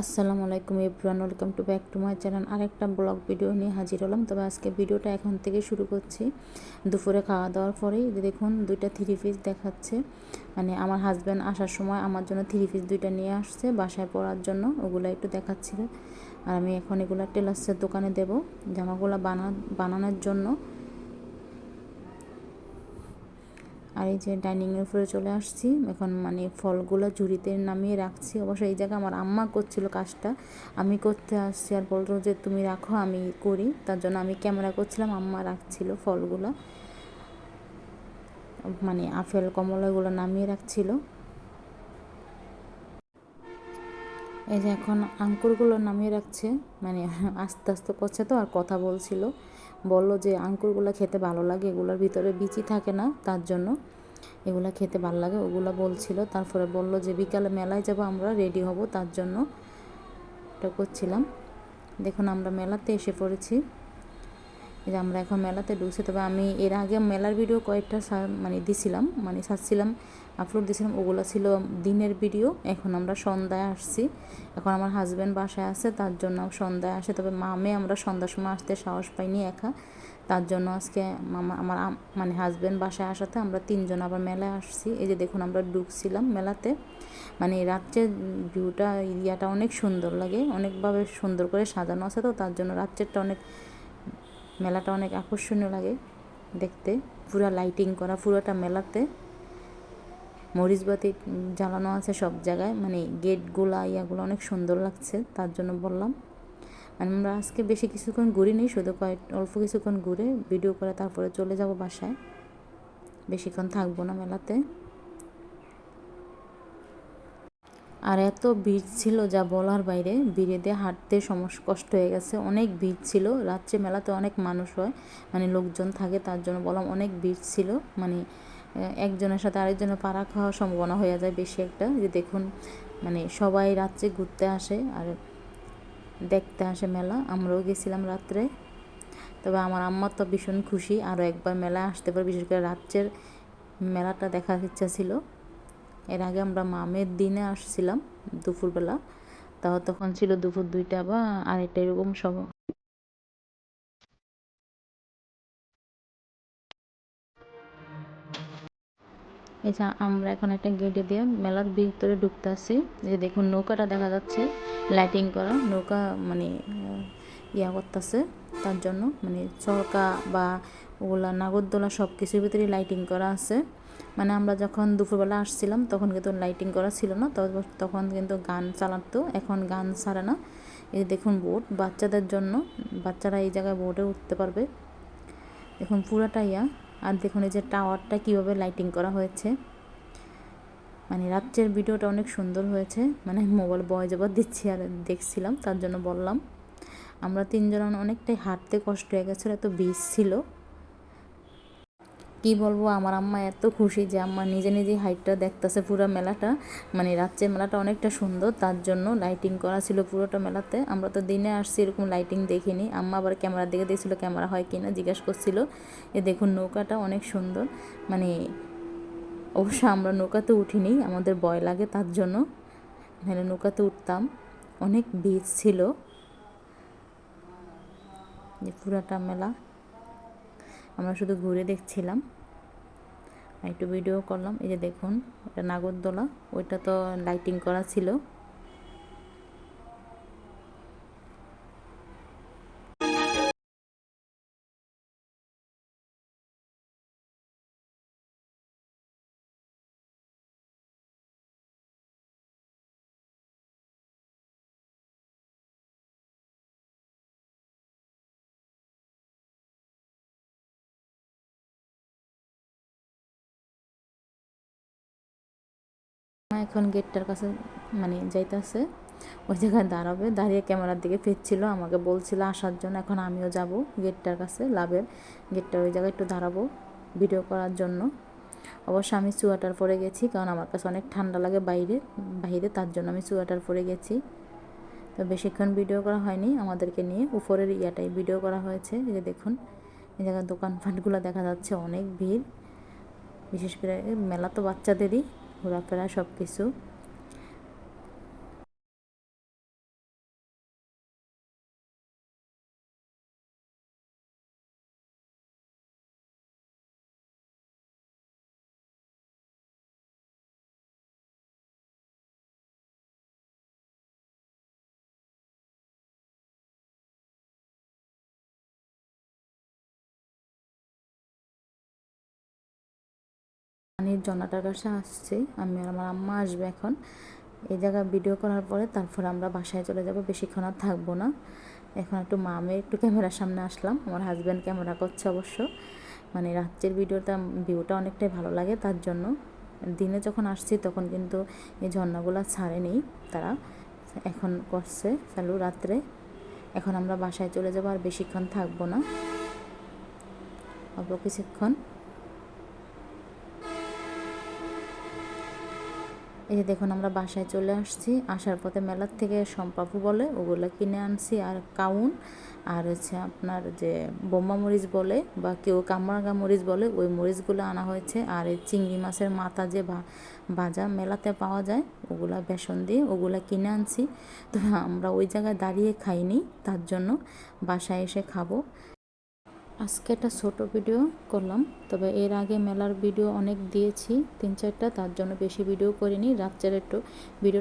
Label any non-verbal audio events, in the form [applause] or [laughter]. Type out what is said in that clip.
আসসালামু আলাইকুম everyone, welcome to back to my channel. আরেকটা ব্লগ ভিডিও নিয়ে হাজির হলাম। তবে আজকে ভিডিওটা এখন থেকে শুরু করছি। দুপুরে খাওয়া দাওয়ার পরেই দেখুন, দুইটা থ্রি পিস দেখাচ্ছে। মানে আমার হাজব্যান্ড আসার সময় আমার জন্য থ্রি পিস দুইটা নিয়ে আসছে, বাসায় পরার জন্য। ওগুলো একটু দেখাচ্ছিল। আর আমি এখন এগুলো টেলার্সের দোকানে দেব। জামাগুলো বানা, বানানোর জন্য আর এই যে ডাইনিংয়ের উপরে চলে আসছি। এখন মানে ফলগুলো ঝুড়িতে নামিয়ে রাখছি। অবশ্য এই জায়গায় আমার আম্মা করছিল কাজটা। আমি করতে আসছি আর বলতো যে, তুমি রাখো, আমি করি। তার জন্য আমি ক্যামেরা করছিলাম, আম্মা রাখছিল ফলগুলো। মানে আপেল, কমলাগুলো নামিয়ে রাখছিল। এই যে এখন আঙ্কুরগুলো নামিয়ে রাখছে মানে [laughs] আস্তে আস্তে করছে তো, আর কথা বলছিল। বলল যে আঙ্কুরগুলো খেতে ভালো লাগে, এগুলোর ভিতরে বিচি থাকে না, তার জন্য এগুলো খেতে ভালো লাগে, ওগুলো বলছিল। তারপরে বলল যে বিকালে মেলায় যাব, আমরা রেডি হব, তার জন্য এটা করছিলাম। দেখুন, আমরা মেলাতে এসে পড়েছি। যে আমরা এখন মেলাতে ঢুকছি। তবে আমি এর আগে মেলার ভিডিও কয়েকটা মানে দিছিলাম মানে সারছিলাম আপলোড দিয়েছিলাম ওগুলো ছিল দিনের ভিডিও এখন আমরা সন্ধ্যায় আসছি। এখন আমার হাজব্যান্ড বাসায় আছে, তার জন্য সন্ধ্যায় আসে। তবে মামে আমরা সন্ধ্যার সময় আসতে সাহস পাইনি একা। তার জন্য আজকে মামা, আমার মানে হাজব্যান্ড বাসায় আসাতে আমরা তিনজন আবার মেলায় আসছি। এই যে দেখুন আমরা ঢুকছিলাম মেলাতে। মানে রাত্রের ভিউটা এরিয়াটা অনেক সুন্দর লাগে। অনেকভাবে সুন্দর করে সাজানো আছে তো, তার জন্য রাত্রেরটা অনেক মেলাটা অনেক আকর্ষণীয় লাগে দেখতে। পুরো লাইটিং করা, পুরোটা মেলাতে। মরিচবাতি জ্বালানো আছে সব জায়গায় মানে গেটগুলা ইয়াগুলো অনেক সুন্দর লাগছে, তার জন্য বললাম। মানে আমরা আজকে বেশি কিছুক্ষণ ঘুরি নেই শুধু কয়েক, অল্প কিছুক্ষণ ঘুরে ভিডিও করে তারপরে চলে যাব বাসায়। বেশিক্ষণ থাকব না মেলাতে। আর এত ভিড় ছিল যা বলার বাইরে, ভিড়ে দিয়ে হাঁটতে সমস্যা কষ্ট হয়ে গেছে। অনেক ভিড় ছিল। রাত্রে মেলাতে অনেক মানুষ হয় মানে লোকজন থাকে, তার জন্য বললাম অনেক ভিড় ছিল। মানে একজনের সাথে আরেকজনের পাড়া খাওয়ার সম্ভাবনা হয়ে যায় বেশি একটা। যে দেখুন মানে সবাই রাত্রে ঘুরতে আসে আর দেখতে আসে মেলা। আমরাও গেছিলাম রাত্রে। তবে আমার আম্মার তো ভীষণ খুশি। আরও একবার মেলায় আসতে পারে। বিশেষ করে রাত্রের মেলাটা দেখার ইচ্ছা ছিল। এর আগে আমরা মামের দিনে আসছিলাম দুপুরবেলা তাও তখন ছিল দুপুর দুইটা বা আড়াইটা এরকম সব। যে আমরা এখন একটা গেটে দিয়ে মেলার ভিতরে ঢুকতে আসি যে দেখুন নৌকাটা দেখা যাচ্ছে লাইটিং করা, নৌকা মানে ইয়া করতেছে। তার জন্য মানে চরকা বা ওগুলা নাগরদোলা সব কিছুর ভিতরে লাইটিং করা আছে। মানে আমরা যখন দুপুরবেলা আসছিলাম, তখন কিন্তু লাইটিং করা ছিল না। তখন কিন্তু গান চালাতো, এখন গান ছাড়ে না। এই দেখুন বোট বাচ্চাদের জন্য, বাচ্চারা এই জায়গায় বোটে উঠতে পারবে। দেখুন পুরাটা ইয়া। আর দেখুন এই যে টাওয়ারটা কীভাবে লাইটিং করা হয়েছে। মানে রাত্রের ভিডিওটা অনেক সুন্দর হয়েছে। মানে মোবাইল বয় যাবার দিচ্ছি আর দেখছিলাম, তার জন্য বললাম। আমরা তিনজন অনেকটাই হাঁটতে কষ্ট হয়ে গেছিল, এত বিষ ছিল। কি বলব, আমার আম্মা এত খুশি যে আম্মা নিজে নিজে হাইটটা দেখতেছে পুরো মেলাটা। মানে রাত্রের মেলাটা অনেকটা সুন্দর, তার জন্য লাইটিং করা ছিল পুরোটা মেলাতে। আমরা তো দিনে আসছি এরকম লাইটিং দেখিনি। আম্মা আবার ক্যামেরার দিকে দেখছিল ক্যামেরা হয় কিনা জিজ্ঞাসা করছিল। এ দেখুন নৌকাটা অনেক সুন্দর। মানে অবশ্য আমরা নৌকাতে উঠিনি, আমাদের ভয় লাগে তার জন্য। নাহলে নৌকাতে উঠতাম। অনেক বীজ ছিল। যে পুরাটা মেলা। আমরা শুধু ঘুরে দেখছিলাম। একটু ভিডিও করলাম। এই যে দেখুন, এটা নাগরদোলা। ওইটা তো লাইটিং করা ছিল। এখন গেটটার কাছে মানে যাইতেছে, ওই জায়গায় দাঁড়াবে। দাঁড়িয়ে ক্যামেরার দিকে ফিরছিল, আমাকে বলছিল, আসার জন্য এখন আমিও যাব গেটটার কাছে, লাভের গেটটা ওই জায়গায় একটু দাঁড়াবো ভিডিও করার জন্য। অবশ্য আমি চুয়াটার পরে গেছি, কারণ আমার কাছে অনেক ঠান্ডা লাগে বাইরে বাইরে, তার জন্য আমি চুয়াটার পরে গেছি। তো বেশিক্ষণ ভিডিও করা হয়নি আমাদেরকে নিয়ে, উপরের ইয়াটাই ভিডিও করা হয়েছে, এই যে দেখুন, এই জায়গায় দোকানপাটগুলো দেখা যাচ্ছে অনেক ভিড়। বিশেষ করে মেলা তো বাচ্চাদেরই। ঘোরাফেরা সব কিছু পানির জন্নাটার কাছে আসছি, আমি আর আমার আম্মা আসবে এখন। এই জায়গায় ভিডিও করার পরে তারপর আমরা বাসায় চলে যাব, বেশিক্ষণ আর থাকব না। এখন একটু মামে একটু ক্যামেরার সামনে আসলাম, আমার হাজব্যান্ড ক্যামেরা করছে অবশ্য। মানে রাত্রের ভিডিওটা ভিউটা অনেকটাই ভালো লাগে তার জন্য। দিনে যখন আসছি তখন কিন্তু এই ঝর্ণাগুলো ছাড়েনি তারা, এখন করছে চালু রাত্রে। এখন আমরা বাসায় চলে যাব আর বেশিক্ষণ থাকব না। অল্প কিছুক্ষণ। এই যে দেখুন, আমরা বাসায় চলে আসছি। আসার পথে মেলার থেকে সম্পাপু বলে, ওগুলো কিনে আনছি। আর কাউন, আর হচ্ছে আপনার যে বোম্বা মরিচ বলে বা কেউ কামরাঙ্গা মরিচ বলে, ওই মরিচগুলো আনা হয়েছে। আর এই চিংড়ি মাছের মাথা যে ভাজা মেলাতে পাওয়া যায়, ওগুলা বেসন দিয়ে ওগুলা কিনে আনছি। তো আমরা ওই জায়গায় দাঁড়িয়ে খাইনি, তার জন্য বাসায় এসে খাব। আজকে একটা ছোট ভিডিও করলাম, তবে এর আগে মেলার ভিডিও অনেক দিয়েছি, তিন চারটা, তার জন্য বেশি ভিডিও করিনি, রাত্রের একটু ভিডিওটা